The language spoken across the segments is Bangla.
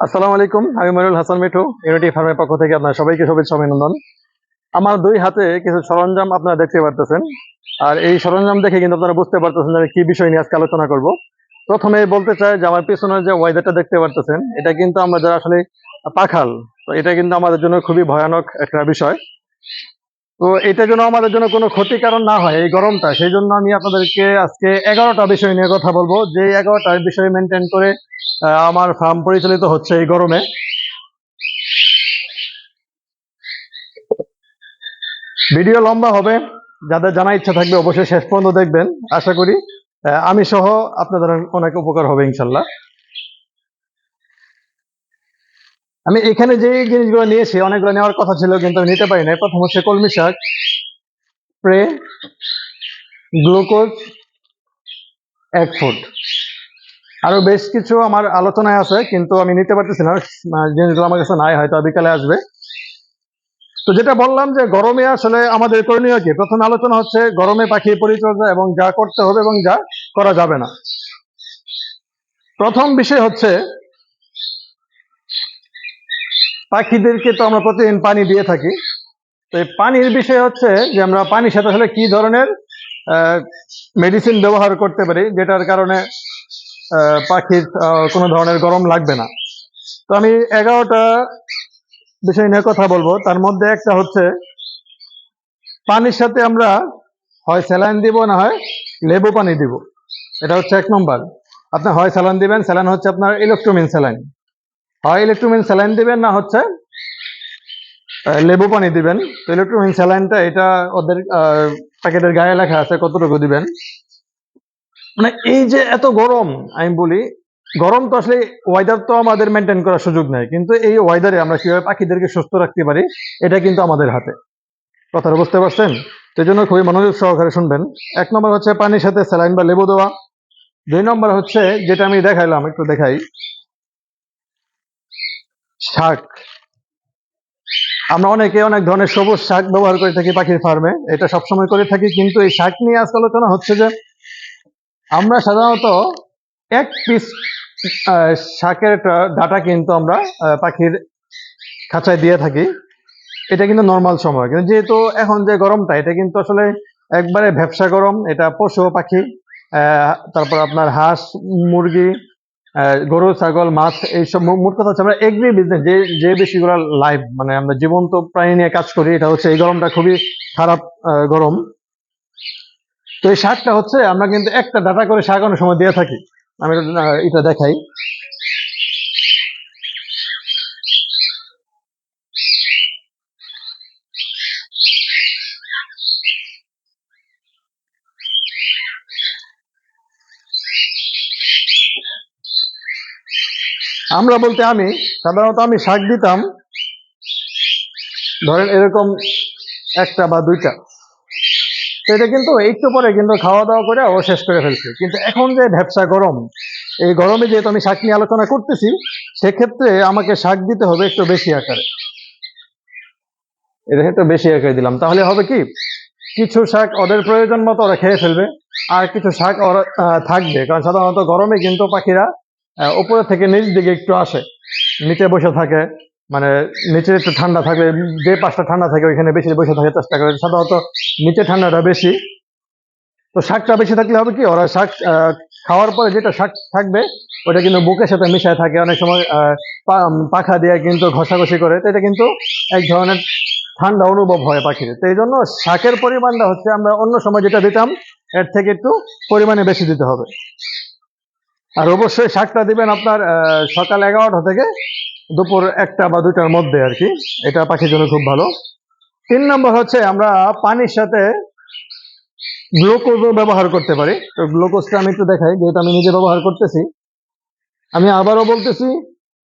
আসসালামু আলাইকুম, আমি মনুল হাসান মিঠু ইউনিটি ফার্মের পক্ষ থেকে আপনার সবাইকে শুভেচ্ছা অভিনন্দন। আমার দুই হাতে কিছু সরঞ্জাম আপনারা দেখতে পারতেছেন, আর এই সরঞ্জাম দেখে কিন্তু আপনারা বুঝতে পারতেছেন যে আমি কি বিষয় নিয়ে আজকে আলোচনা করব। প্রথমে বলতে চাই যে আমার পিছনের যে ওয়েদারটা দেখতে পারতেছেন, এটা কিন্তু আমরা যারা আসলে পাখাল, তো এটা কিন্তু আমাদের জন্য খুবই ভয়ানক একটা বিষয়। তো এটা যেন আমাদের জন্য কোনো ক্ষতি কারণ না হয়, এই গরমটা, সেই জন্য আমি আপনাদেরকে আজকে এগারোটা বিষয় নিয়ে কথা বলব। যে এগারোটা বিষয় মেনটেন করে আমার ফার্ম পরিচালিত হচ্ছে এই গরমে। ভিডিও লম্বা হবে, যাদের জানা ইচ্ছা থাকবে অবশ্যই শেষ পর্যন্ত দেখবেন, আশা করি। আমি সহ আপনাদের অনেক উপকার হবে, ইনশাল্লাহ। আমি এখানে যে জিনিসগুলো নিয়েছি অনেকগুলো নেওয়ার কথা ছিল, কিন্তু আমি নিতে পারি না প্রথম হচ্ছে কলমি শাক স্প্রে গ্লুকোজ এক ফুট। আরও বেশ কিছু আমার আলোচনায় আছে, কিন্তু আমি নিতে পারতেছি না। জিনিসগুলো আমার কাছে নাই, হয়তো বিকালে আসবে। তো যেটা বললাম যে গরমে আসলে আমাদের করণীয় কি? প্রথমে আলোচনা হচ্ছে গরমে পাখির পরিচর্যা এবং যা করতে হবে এবং যা করা যাবে না। প্রথম বিষয় হচ্ছে পাখিদেরকে তো আমরা প্রতিদিন পানি দিয়ে থাকি। তো এই পানির বিষয় হচ্ছে যে আমরা পানির সাথে আসলে কি ধরনের মেডিসিন ব্যবহার করতে পারি, যেটার কারণে পাখির কোনো ধরনের গরম লাগবে না। তো আমি এগারোটা বিষয় নিয়ে কথা বলব। তার মধ্যে একটা হচ্ছে, পানির সাথে আমরা হয় স্যালাইন দিব না হয় লেবু পানি দিব। এটা হচ্ছে এক নম্বর। আপনি হয় স্যালাইন দিবেন, স্যালাইন হচ্ছে আপনার ইলেকট্রোমিন স্যালাইন হয় ইলেকট্রোমিন স্যালাইন দিবেন না হচ্ছে লেবু পানি দিবেন। তো ইলেকট্রোমিন স্যালাইনটা এটা ওদের প্যাকেটের গায়ে লেখা আছে, কতটুকু দিবেন? মানে এই যে এত গরম, আমি বলি, গরম তো আসলে ওয়েদার তো আমাদের মেনটেন করার সুযোগ নেই, কিন্তু এই ওয়েদারে আমরা কীভাবে পাখিদেরকে সুস্থ রাখতে পারি, এটা কিন্তু আমাদের হাতে। কথাটা বুঝতে পারছেন? সেই জন্য খুবই মনোযোগ সহকারে শুনবেন। এক নম্বর হচ্ছে পানির সাথে স্যালাইন বা লেবু দেওয়া। দুই নম্বর হচ্ছে, যেটা আমি দেখাইলাম, একটু দেখাই। শাক। আমরা অনেকে অনেক ধরনের সবুজ শাক ব্যবহার করে থাকি পাখির ফার্মে, এটা সবসময় করে থাকি, কিন্তু এই শাক নিয়ে আজকে আলোচনা হচ্ছে যে আমরা সাধারণত এক পিস শাকের ডাটা কিন্তু আমরা পাখির খাঁচায় দিয়ে থাকি। এটা কিন্তু নর্মাল সময়। কিন্তু যেহেতু এখন যে গরমটা, এটা কিন্তু আসলে একবারে ভ্যাবসা গরম। এটা পশু পাখি তারপর আপনার হাঁস, মুরগি গরু, ছাগল, মাছ, এইসব মোট কথা হচ্ছে আমরা এগ্রি বিজনেস যে যে বেশিগুলো লাইভ মানে আমরা জীবন্ত প্রাণী নিয়ে কাজ করি, এটা হচ্ছে এই গরমটা খুবই খারাপ গরম। তো এই শাকটা হচ্ছে আমরা কিন্তু একটা ডাটা করে শাক অনেক সময় দিয়ে থাকি। আমি এটা দেখাই। আমরা বলতে আমি, সাধারণত আমি শাক দিতাম। ধরেন এরকম একটা বা দুইটা। এটা কিন্তু একটু পরে কিন্তু খাওয়া দাওয়া করে ও শেষ করে ফেলছে। কিন্তু এখন যে ভ্যাবসা গরম, এই গরমে যেহেতু আমি শাক নিয়ে আলোচনা করতেছি, সেক্ষেত্রে আমাকে শাক দিতে হবে একটু বেশি আকারে। এটা একটু বেশি আকারে দিলাম। তাহলে হবে কি? কিছু শাক ওদের প্রয়োজন মতো ওরা খেয়ে ফেলবে, আর কিছু শাক ওরা থাকবে। কারণ সাধারণত গরমে কিন্তু পাখিরা উপরে থেকে নিচ দিকে একটু আসে। নিচে বসে থাকে মানে নিচে একটু ঠান্ডা থাকলে যে পাশটা ঠান্ডা থাকে ওইখানে বেশি বসে থাকার চেষ্টা করে। সাধারণত নিচে ঠান্ডাটা বেশি। তো শাকটা বেশি থাকলে হবে কি, ওরা শাক খাওয়ার পরে যেটা শাক থাকবে, ওটা কিন্তু বুকের সাথে মিশায় থাকে। অনেক সময় পাখা দিয়ে কিন্তু ঘষাঘষি করে। তো এটা কিন্তু এক ধরনের ঠান্ডা অনুভব হয় পাখির। তো এই জন্য শাকের পরিমাণটা হচ্ছে আমরা অন্য সময় যেটা দিতাম, এর থেকে একটু পরিমাণে বেশি দিতে হবে। আর অবশ্যই শাকটা দিবেন আপনার সকাল এগারোটা থেকে দুপুর একটা বা দুইটার মধ্যে আর কি। এটা পাখির জন্য খুব ভালো। তিন নম্বর হচ্ছে আমরা পানির সাথে গ্লুকোজও ব্যবহার করতে পারি। তো গ্লুকোজটা আমি একটু দেখাই, যেহেতু আমি নিজে ব্যবহার করতেছি। আমি আবারও বলতেছি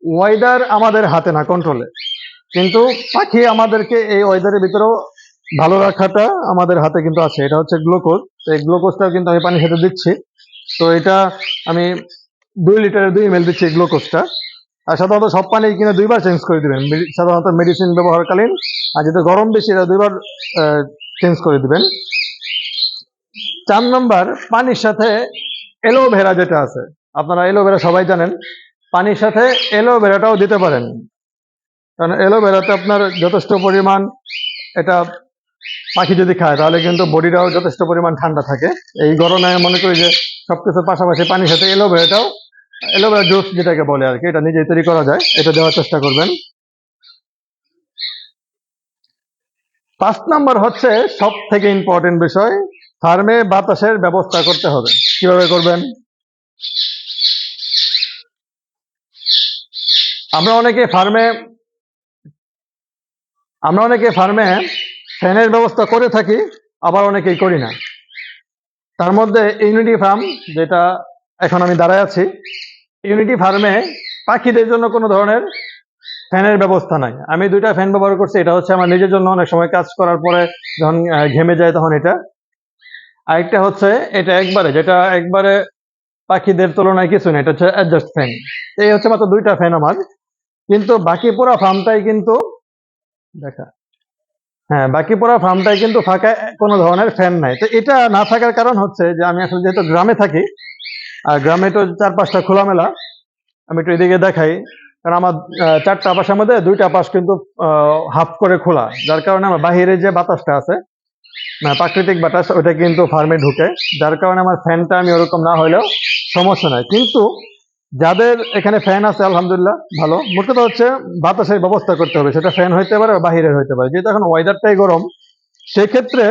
ওয়েদার আমাদের হাতে না কন্ট্রোলে কিন্তু পাখি আমাদেরকে এই ওয়েদারের ভিতরেও ভালো রাখাটা আমাদের হাতে কিন্তু আছে। এটা হচ্ছে গ্লুকোজ। তো এই গ্লুকোজটাও কিন্তু আমি পানির সাথে দিচ্ছি। তো এটা আমি দুই লিটারের দুই এমএল দিচ্ছি এই গ্লুকোজটা আর সাধারণত সব পানি কিনে দুইবার চেঞ্জ করে দিবেন। সাধারণত মেডিসিন ব্যবহারকালীন। আর যেটা গরম বেশি, এটা দুইবার চেঞ্জ করে দিবেন। চার নম্বর, পানির সাথে এলোভেরা যেটা আছে। আপনারা এলোভেরা সবাই জানেন। পানির সাথে এলোভেরাটাও দিতে পারেন। কারণ এলোভেরাতে আপনার যথেষ্ট পরিমাণ এটা পাখি যদি খায়, তাহলে কিন্তু বডিটাও যথেষ্ট পরিমাণ ঠান্ডা থাকে। এই গরমে মনে করি যে সবকিছুর পাশাপাশি পানির সাথে এলোভেরাটাও এলোভেরা জুস যেটাকে বলে আর কি, এটা নিজেই তৈরি করা যায়, এটা দেওয়ার চেষ্টা করবেন। পাঁচ নাম্বার হচ্ছে সব থেকে ইম্পর্টেন্ট বিষয়, ফার্মে বাতাসের ব্যবস্থা করতে হবে। কীভাবে করবেন? আমরা অনেকে ফার্মে, আমরা অনেকে ফার্মে ফ্যানের ব্যবস্থা করে থাকি, আবার অনেকেই করি না। তার মধ্যে ইউনিটি ফার্ম, যেটা এখন আমি দাঁড়ায় আছি ইউনিটি ফার্মে পাখিদের জন্য কোনো ধরনের ফ্যানের ব্যবস্থা নাই। আমি দুইটা ফ্যান ব্যবহার করছি, এটা হচ্ছে আমার নিজের জন্য, অনেক সময় কাজ করার পরে যখন ঘেমে যায় তখন এটা। আরেকটা হচ্ছে, এটা একবারে, যেটা একবারে পাখিদের তুলনায় কিছু না এটা হচ্ছে অ্যাডজাস্ট ফ্যান এই হচ্ছে মাত্র দুইটা ফ্যান আমার। কিন্তু বাকি পুরো ফার্মটাই কিন্তু, দেখা। হ্যাঁ বাকি পুরো ফার্মটাই কিন্তু ফাঁকা কোনো ধরনের ফ্যান নাই। তো এটা না থাকার কারণ হচ্ছে যে আমি আসলে যেহেতু গ্রামে থাকি আর গ্রামে তো চার পাঁচটা খোলামেলা। আমি একটু এদিকে দেখাই। কারণ আমার চারটা পাশের মধ্যে দুইটা পাশ কিন্তু হাফ করে খোলা। যার কারণে আমার বাহিরে যে বাতাসটা আছে মানে প্রাকৃতিক বাতাস ওটা কিন্তু ফার্মে ঢুকে। যার কারণে আমার ফ্যানটা আমি ওরকম না হলেও সমস্যা নাই। কিন্তু যাদের এখানে ফ্যান আছে, আলহামদুলিল্লাহ, ভালো। মোট কথা হচ্ছে, বাতাসের ব্যবস্থা করতে হবে। সেটা ফ্যান হইতে পারে বাহিরের হইতে পারে। যেহেতু এখন ওয়েদারটাই গরম, সেক্ষেত্রে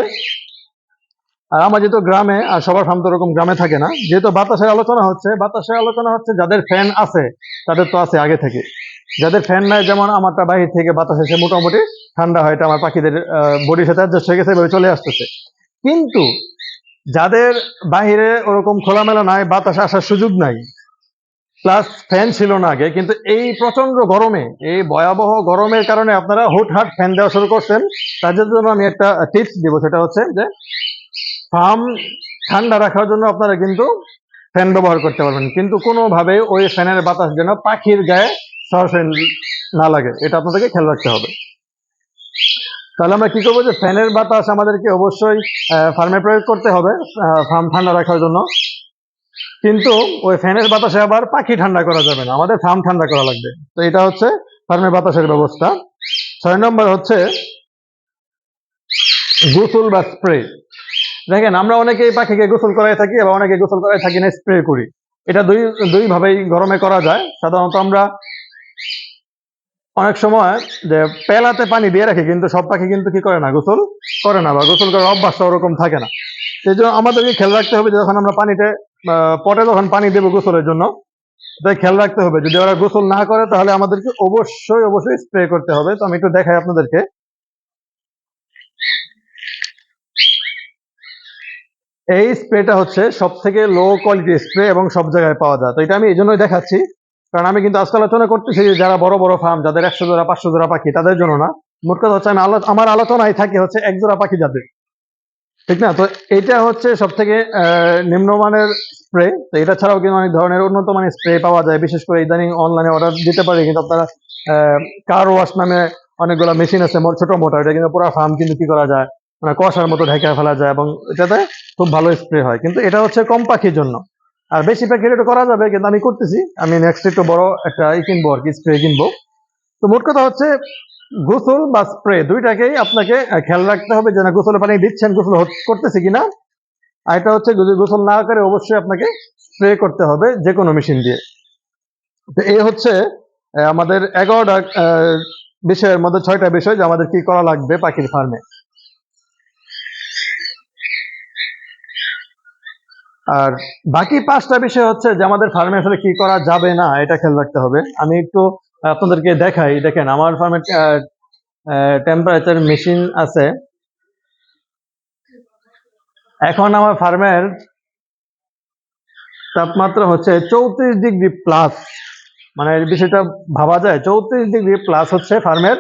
আর আমার যেহেতু গ্রামে, আর সবার ফার্ম তো ওরকম গ্রামে থাকে না, যেহেতু বাতাসের আলোচনা হচ্ছে, বাতাসের আলোচনা হচ্ছে যাদের ফ্যান আছে, তাদের তো আছে আগে থেকে। যাদের ফ্যান নাই, যেমন আমারটা বাহির থেকে বাতাস এসে মোটামুটি ঠান্ডা হয়, এটা আমার পাখিদের বডির সাথে অ্যাডজাস্ট হয়ে গেছে, এভাবে চলে আসতেছে। কিন্তু যাদের বাহিরে ওরকম খোলামেলা নাই, বাতাস আসার সুযোগ নাই প্লাস ফ্যান ছিল না আগে, কিন্তু এই প্রচণ্ড গরমে, এই ভয়াবহ গরমের কারণে আপনারা হুটহাট ফ্যান দেওয়া শুরু করছেন তাদের জন্য আমি একটা টিপস দিব, সেটা হচ্ছে যে ফার্ম ঠান্ডা রাখার জন্য আপনারা কিন্তু ফ্যান ব্যবহার করতে পারবেন। কিন্তু কোনোভাবে ওই ফ্যানের বাতাস যেন পাখির গায়ে সরাসরি না লাগে। এটা আপনাদেরকে খেয়াল রাখতে হবে। তাহলে আমরা কি করব যে ফ্যানের বাতাস আমাদেরকে অবশ্যই ফার্মে প্রয়োগ করতে হবে ফার্ম ঠান্ডা রাখার জন্য। কিন্তু ওই ফ্যানের বাতাসে আবার পাখি ঠান্ডা করা যাবে না। আমাদের ফার্ম ঠান্ডা করা লাগবে। তো এটা হচ্ছে ফার্মের বাতাসের ব্যবস্থা। ছয় নম্বর হচ্ছে গোসল বা স্প্রে দেখেন, আমরা অনেকেই পাখিকে গোসল করাই থাকি এবং অনেকে গোসল করাই থাকি না স্প্রে করি। এটা দুই দুই ভাবেই গরমে করা যায়। সাধারণত আমরা অনেক সময় যে পেলাতে পানি দিয়ে রাখি, কিন্তু সব পাখি কিন্তু কি করে না, গোসল করে না বা গোসল করার অভ্যাসটা ওরকম থাকে না। সেই জন্য আমাদেরকে খেয়াল রাখতে হবে যখন আমরা পানিতে পটে যখন পানি দেবো গোসলের জন্য, তাই খেয়াল রাখতে হবে। যদি ওরা গোসল না করে, তাহলে আমাদেরকে অবশ্যই অবশ্যই স্প্রে করতে হবে। তো আমি একটু দেখাই আপনাদেরকে। এই স্প্রেটা হচ্ছে সব থেকে লো কোয়ালিটি স্প্রে এবং সব জায়গায় পাওয়া যায়। তো এটা আমি এই জন্যই দেখাচ্ছি, কারণ আমি কিন্তু আজকাল আলোচনা করতেছি যারা বড় বড় ফার্ম যাদের একশো জোড়া, পাঁচশো জোড়া পাখি, তাদের জন্য না। মোট কথা হচ্ছে আমি আমার আলোচনায় থাকে হচ্ছে এক জোড়া পাখি যাদের ঠিক না? তো এটা হচ্ছে সব থেকে নিম্নমানের স্প্রে তো এটা ছাড়াও কিন্তু অনেক ধরনের উন্নত মানের স্প্রে পাওয়া যায়। বিশেষ করে ইদানিং অনলাইনে অর্ডার দিতে পারি, কিন্তু আপনারা কার ওয়াশ নামে অনেকগুলো মেশিন আছে ছোট মোটা। এটা কিন্তু পুরো ফার্ম কিন্তু কি করা যায়? মানে কষার মতো ঢেকে ফেলা যায় এবং এটাতে খুব ভালো স্প্রে হয়। কিন্তু এটা হচ্ছে কম পাখির জন্য। আর বেশি পাখির এটা করা যাবে, কিন্তু আমি করতেছি। আমি নেক্সট একটু বড় একটা ই কিনবো আর কি স্প্রে কিনবো। তো মোট কথা হচ্ছে, গোসল বা স্প্রে দুইটাকেই আপনাকে খেয়াল রাখতে হবে যে না গোসলে পানি দিচ্ছেন, গোসল করতেছে কিনা। আর এটা হচ্ছে যদি গোসল না করে অবশ্যই আপনাকে স্প্রে করতে হবে যে কোনো মেশিন দিয়ে। তো এই হচ্ছে আমাদের এগারোটা বিষয়ের মধ্যে ছয়টা বিষয় যে আমাদের কি করা লাগবে পাখির ফার্মে আর বাকি পাঁচটা বিষয় হচ্ছে যে আমাদের ফার্মে আসলে কি করা যাবে না, এটা খেয়াল রাখতে হবে। আমি একটু আপনাদেরকে দেখাই। দেখেন, আমার ফার্মে টেম্পারেচার মেশিন আছে। এখন আমার ফার্মের তাপমাত্রা হচ্ছে চৌত্রিশ ডিগ্রি প্লাস মানে বিষয়টা ভাবা যায়, চৌত্রিশ ডিগ্রি প্লাস হচ্ছে ফার্মের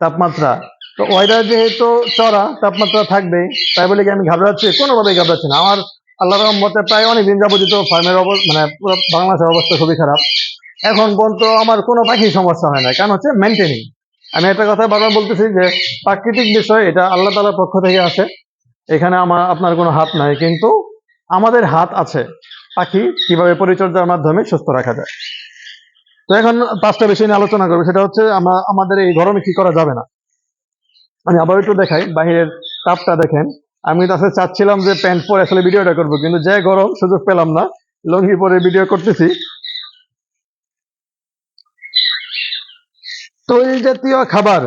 তাপমাত্রা। তো ওয়েদার যেহেতু চড়া, তাপমাত্রা থাকবেই। তাই বলে কি আমি ঘাবড়াচ্ছি? কোনোভাবেই ঘাবড়াচ্ছি না। আমার আল্লাহ রহমতে প্রায় অনেক দিন যাবতীয় ফার্মের অবস্থা মানে পুরো বাংলাদেশের অবস্থা খুবই খারাপ। এখন পর্যন্ত আমার কোনো পাখি সমস্যা হয় না কারণ হচ্ছে মেনটেনিং আমি একটা কথা বারবার বলতেছি যে, প্রাকৃতিক বিষয়, এটা আল্লাহ তালার পক্ষ থেকে আসে এখানে আমার, আপনার কোনো হাত নাই, কিন্তু আমাদের হাত আছে। পাখি কীভাবে পরিচর্যার মাধ্যমে সুস্থ রাখা যায়। তো এখন পাঁচটা বিষয় নিয়ে আলোচনা করব। সেটা হচ্ছে আমরা আমাদের এই গরমে কি করা যাবে না। আমি আবার একটু দেখাই, বাহিরের তাপটা দেখেন। আমি তো আসলে চাচ্ছিলাম যে প্যান্ট পরে আসলে ভিডিওটা করব, কিন্তু যে গরম সুযোগ পেলাম না, লঙ্গি পরে ভিডিও করতেছি। তৈল জাতীয় খাবার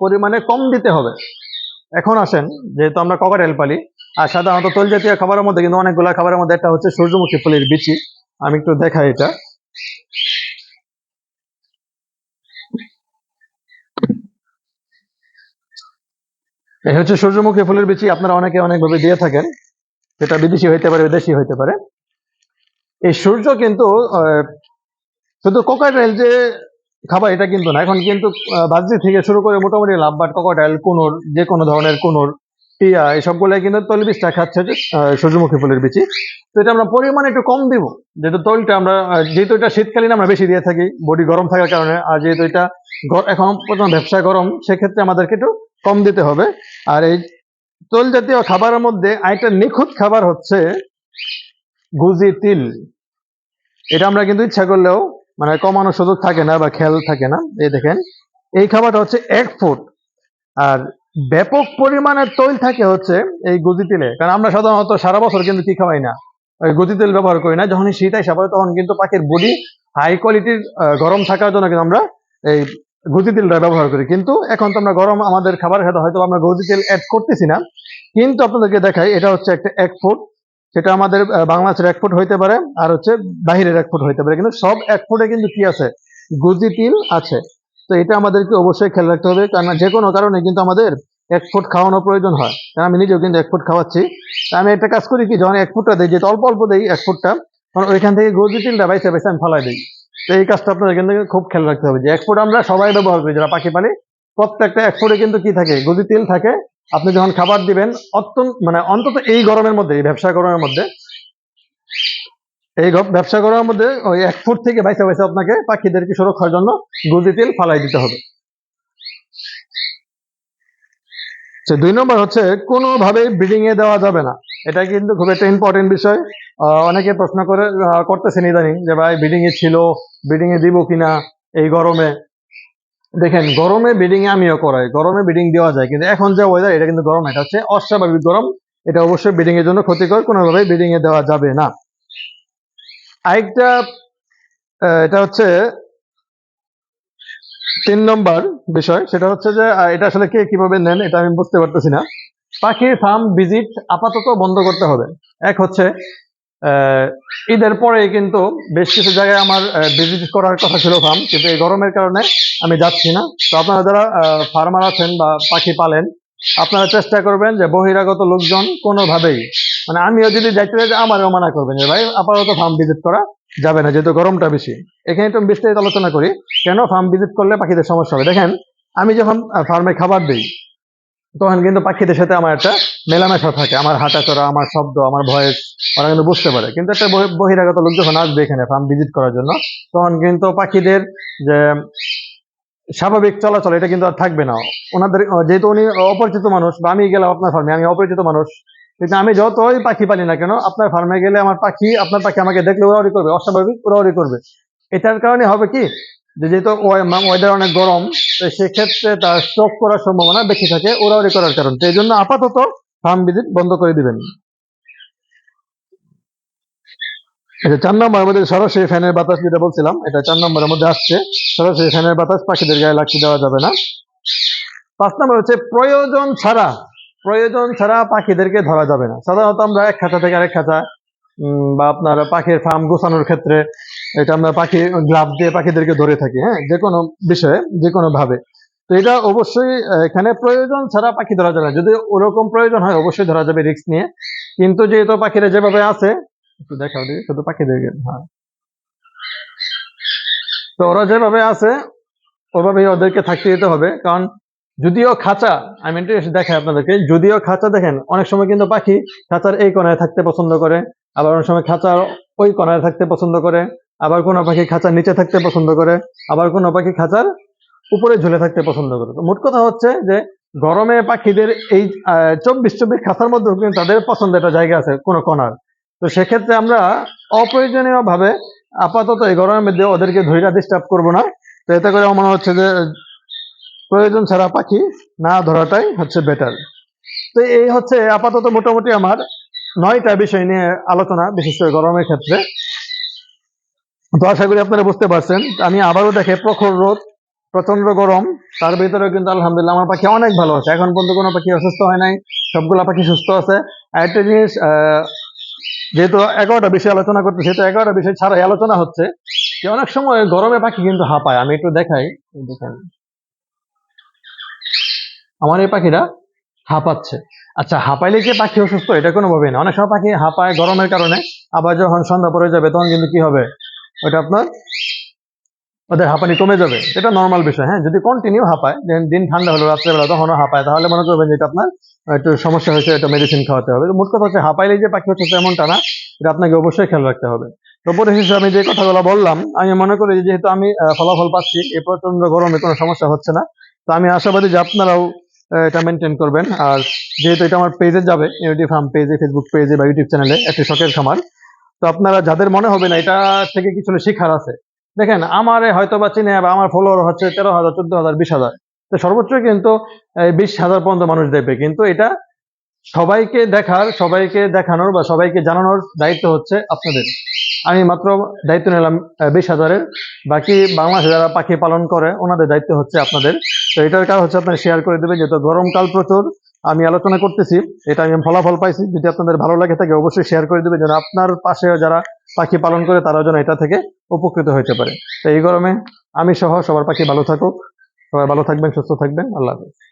পরিমাণে কম দিতে হবে। এখন আসেন, যেহেতু আমরা ককাটেল পালি, আর সাধারণত তৈল জাতীয় খাবারের মধ্যে কিন্তু অনেকগুলা খাবারের মধ্যে একটা হচ্ছে সূর্যমুখী ফুলের বিচি। আমি একটু দেখাই এটা। এই হচ্ছে সূর্যমুখী ফুলের বিচি, আপনারা অনেকে অনেকভাবে দিয়ে থাকেন। সেটা বিদেশি হইতে পারে দেশি হইতে পারে। এই সূর্য কিন্তু শুধু কোকাটাইল যে খাবার এটা কিন্তু না। এখন কিন্তু বাজ্যে থেকে শুরু করে মোটামুটি লাভবাট কোকাটাইল কুনোর যে কোনো ধরনের কুনুর টিয়া এসবগুলো কিন্তু তৈলবীজটা খাচ্ছে যে, সূর্যমুখী ফুলের বিচি তো এটা আমরা পরিমাণ একটু কম দিব যেহেতু তৈলটা আমরা যেহেতু এটা শীতকালীন আমরা বেশি দিয়ে থাকি বডি গরম থাকার কারণে আর যেহেতু এটা এখন প্রথম ব্যবসা গরম সেক্ষেত্রে আমাদেরকে একটু কম দিতে হবে। আর এই তৈল জাতীয় খাবারের মধ্যে আরেকটা নিখুঁত খাবার হচ্ছে গুজি তিল। এটা আমরা কিন্তু ইচ্ছা করলেও মানে কমানোর সুযোগ থাকে না বা খেয়াল থাকে না। এই দেখেন এই খাবারটা হচ্ছে এক ফুট। আর ব্যাপক পরিমাণের তৈল থাকে হচ্ছে এই গুজি তেলে। কারণ আমরা সাধারণত সারা বছর কিন্তু কি খাওয়াই না। ওই গুজি তেল ব্যবহার করি না। যখন শীত আসে পড়ে তখন কিন্তু পাখির বডি হাই কোয়ালিটির গরম থাকার জন্য কিন্তু আমরা এই গুজি তেলটা ব্যবহার করি। কিন্তু এখন তো আমরা গরম আমাদের খাবার খেতে হয়তো আমরা গুজি তেল অ্যাড করতেছি না। কিন্তু আপনাদেরকে দেখাই, এটা হচ্ছে একটা এক ফুট। সেটা আমাদের বাংলাদেশের এক ফুট হইতে পারে, আর হচ্ছে বাহিরের এক ফুট হইতে পারে। কিন্তু সব এক ফুটে কিন্তু কি আছে? গুজি তিল আছে। তো এটা আমাদেরকে অবশ্যই খেয়াল রাখতে হবে কারণ যে কোনো কারণে কিন্তু আমাদের এক ফুট খাওয়ানো প্রয়োজন হয়। কারণ আমি নিজেও কিন্তু এক ফুট খাওয়াচ্ছি আমি একটা কাজ করি কি, যখন এক ফুটটা দিই, যেহেতু অল্প অল্প দিই এক ফুটটা তখন ওইখান থেকে গুজি তিলটা বাইসে বাইসে আমি ফালাই দিই। তো এই কাজটা আপনাদের কিন্তু খুব খেয়াল রাখতে হবে যে এক ফুট আমরা সবাই ব্যবহার করি, যারা পাখি পালি, প্রত্যেকটা এক ফুটে কিন্তু কি থাকে? গুজি তিল থাকে। আপনি যখন খাবার দিবেন, অত্যন্ত মানে অন্তত এই গরমের মধ্যে, এই ব্যবসা গরমের মধ্যে এই ব্যবসা গরমের মধ্যে ওই এক ফুট থেকে বাইসে বাইসে আপনাকে পাখিদেরকে সুরক্ষার জন্য গুজি তেল ফালাই দিতে হবে। দুই নম্বর হচ্ছে কোনোভাবে ব্রিডিং এ দেওয়া যাবে না। এটা কিন্তু খুব একটা ইম্পর্টেন্ট বিষয়। অনেকে প্রশ্ন করে করতেছেন ইদানিং যে, ভাই ব্রিডিং এ ছিল ব্রিডিং এ দিব কিনা এই গরমে? দেখেন, গরমে ব্রিডিং এ আমিও করাই। গরমে ব্রিডিং দেওয়া যায়, কিন্তু এখন যে ওয়েদার এটা কিন্তু গরম, এটা হচ্ছে অস্বাভাবিক গরম। এটা অবশ্যই ব্রিডিং এর জন্য ক্ষতিকর কোনোভাবে ব্রিডিং এ দেওয়া যাবে না। আরেকটা এটা হচ্ছে তিন নম্বর বিষয়, সেটা হচ্ছে যে এটা আসলে কে কীভাবে নেন এটা আমি বুঝতে পারতেছি না। পাখির ফার্ম ভিজিট আপাতত বন্ধ করতে হবে। এক হচ্ছে ঈদের পরে কিন্তু বেশ কিছু জায়গায় আমার ভিজিট করার কথা ছিল ফার্ম কিন্তু এই গরমের কারণে আমি যাচ্ছি না। তো আপনারা যারা ফার্মার আছেন বা পাখি পালেন, আপনারা চেষ্টা করবেন যে বহিরাগত লোকজন কোনোভাবেই মানে আমিও যদি যাইতে চাই আমারও মানা করবেন যে, ভাই, আপাতত ফার্ম ভিজিট করা যাবে না, যেহেতু গরমটা বেশি। এখানে একটু বিস্তারিত আলোচনা করি, কেন ফার্ম ভিজিট করলে পাখিদের সমস্যা হবে? দেখেন, আমি যখন ফার্মে খাবার দিই, তখন কিন্তু পাখিদের সাথে আমার একটা মেলামেশা থাকে। আমার হাঁটা চড়া আমার শব্দ, আমার ভয়েস ওরা কিন্তু বুঝতে পারে। কিন্তু একটা বহিরাগত লোক যখন আসবে এখানে ফার্ম ভিজিট করার জন্য, তখন কিন্তু পাখিদের যে স্বাভাবিক চলাচল, এটা কিন্তু আর থাকবে না। ওনাদের, যেহেতু উনি অপরিচিত মানুষ, বা আমি গেলাম আপনার ফার্মে আমি অপরিচিত মানুষ কিন্তু আমি যতই পাখি পালি না কেন, আপনার ফার্মে গেলে আমার পাখি, আপনার পাখি আমাকে দেখলে উড়াউড়ি করবে, অস্বাভাবিক উড়াউড়ি করবে। এটার কারণে হবে কি যেহেতু ওয়েদার অনেক গরম, তো সেক্ষেত্রে তার স্ট্রোক করার সম্ভাবনা বেশি থাকে উড়াউড়ি করার কারণে। তো এই জন্য আপাতত ফার্ম ভিজিট বন্ধ করে দিবেন। এটা চার নম্বরের মধ্যে সরাসরি ফ্যানের বাতাস যেটা বলছিলাম, এটা চার নম্বরের মধ্যে আসছে। সরাসরি ফ্যানের বাতাস পাখিদের গায়ে লাগতে দেওয়া যাবে না। পাঁচ নম্বর হচ্ছে প্রয়োজন ছাড়া প্রয়োজন ছাড়া পাখিদেরকে ধরা যাবে না। সাধারণত আমরা এক খাঁচা থেকে আরেক খাঁচা বা আপনার পাখির ফার্ম গোছানোর ক্ষেত্রে এটা আমরা পাখি গ্লাভ দিয়ে পাখিদেরকে ধরে থাকি হ্যাঁ? যে কোনো বিষয়ে, যে কোনো ভাবে। তো এটা অবশ্যই এখানে প্রয়োজন ছাড়া পাখি ধরা যাবে যদি ওরকম প্রয়োজন হয়, অবশ্যই ধরা যাবে রিস্ক নিয়ে। কিন্তু যেহেতু পাখিরা যেভাবে আছে, একটু দেখাও দিই, শুধু পাখিদেরকে হ্যাঁ। তো ওরা যেভাবে আছে, ওভাবেই ওদেরকে থাকতে দিতে হবে। কারণ যদিও খাঁচা, আমি এসে দেখাই আপনাদেরকে, যদিও খাঁচা দেখেন, অনেক সময় কিন্তু পাখি খাঁচার এই কোনায় থাকতে পছন্দ করে, আবার অনেক সময় খাঁচার ওই কোনায় থাকতে পছন্দ করে, আবার কোনো পাখি খাঁচার নিচে থাকতে পছন্দ করে, আবার কোনো পাখি খাঁচার উপরে ঝুলে থাকতে পছন্দ করে। তো মোট কথা হচ্ছে যে, গরমে পাখিদের এই চব্বিশ চব্বিশ খাঁচার মধ্যেও কিন্তু তাদের পছন্দের একটা জায়গা আছে, কোনো কোনার তো সেক্ষেত্রে আমরা অপ্রয়োজনীয়ভাবে আপাতত এই গরমের মধ্যে ওদেরকে ধৈর্য ডিস্টার্ব করব না। তো এতে করে আমার মনে হচ্ছে যে প্রয়োজন ছাড়া পাখি না ধরাটাই হচ্ছে বেটার তো এই হচ্ছে আপাতত মোটামুটি আমার নয়টা বিষয় নিয়ে আলোচনা, বিশেষ করে গরমের ক্ষেত্রে। তো আশা করি আপনারা বুঝতে পারছেন। আমি আবারও দেখে প্রখর রোদ প্রচণ্ড গরম, তার ভিতরে কিন্তু আলহামদুলিল্লাহ আমার পাখি অনেক ভালো আছে। এখন পর্যন্ত কোনো পাখি অসুস্থ হয় নাই, সবগুলা পাখি সুস্থ আছে। আর একটা জিনিস যেহেতু এগারোটা বিষয় আলোচনা করতে, সেহেতু এগারোটা বিষয় ছাড়াই আলোচনা হচ্ছে, যে অনেক সময় গরমে পাখি কিন্তু হাঁপায়। আমি একটু দেখাই দেখেন আমার এই পাখিটা হাঁপাচ্ছে। আচ্ছা হাঁপাইলে যে পাখি অসুস্থ? এটা কোনোভাবেই না। অনেক সময় পাখি হাঁপায় গরমের কারণে। আবার যখন সন্ধ্যা পড়ে যাবে, তখন কিন্তু কি হবে? ওটা আপনার ওদের হাঁপানি কমে যাবে। এটা নর্মাল বিষয় হ্যাঁ? যদি কন্টিনিউ হাঁপায় দিন ঠান্ডা হলো, রাত্রেবেলা, তখনও হাঁপায়। তাহলে মনে করবেন যে এটা আপনার একটু সমস্যা হয়েছে, এটা মেডিসিন খাওয়াতে হবে। মোট কথা হচ্ছে, হাঁপাইলে যে পাখি হচ্ছে এমনটা না, এটা আপনাকে অবশ্যই খেয়াল রাখতে হবে। তো পরিশেষে আমি যে কথাগুলো বললাম, আমি মনে করি যেহেতু আমি ফলাফল পাচ্ছি, এই প্রচণ্ড গরমে কোনো সমস্যা হচ্ছে না। তো আমি আশাবাদী যে আপনারাও এটা মেনটেন করবেন। আর যেহেতু এটা আমার পেজে যাবে ইউনিটি ফার্ম পেজে ফেসবুক পেজে বা ইউটিউব চ্যানেলে একটি শখের খামার, তো আপনারা যাদের মনে হবে না, এটা থেকে কিছু শিখার আছে। দেখেন, আমার হয়তো বা চিনে বা আমার ফলোয়ার হচ্ছে তেরো হাজার, চোদ্দ হাজার, বিশ হাজার। তো সর্বোচ্চ কিন্তু বিশ হাজার পর্যন্ত মানুষ দেখবে কিন্তু এটা সবাইকে দেখার, সবাইকে দেখানোর বা সবাইকে জানানোর দায়িত্ব হচ্ছে আপনাদের। আমি মাত্র দায়িত্ব নিলাম বিশ হাজারের। বাকি বাংলাদেশে যারা পাখি পালন করে, ওনাদের দায়িত্ব হচ্ছে আপনাদের। তো এটার কাজ হচ্ছে আপনারা শেয়ার করে দেবেন, যেহেতু গরমকাল প্রচুর, আমি আলোচনা করতেছি, এটা আমি ফলাফল পাইছি। যদি আপনাদের ভালো লাগে থাকে, অবশ্যই শেয়ার করে দেবেন, যেন আপনার পাশে যারা পাখি পালন করে, তারাও যেন এটা থেকে উপকৃত হতে পারে। তো এই গরমে আমি সহ সবার পাখি ভালো থাকুক। সবাই ভালো থাকবেন, সুস্থ থাকবেন। আল্লাহ হাফেজ।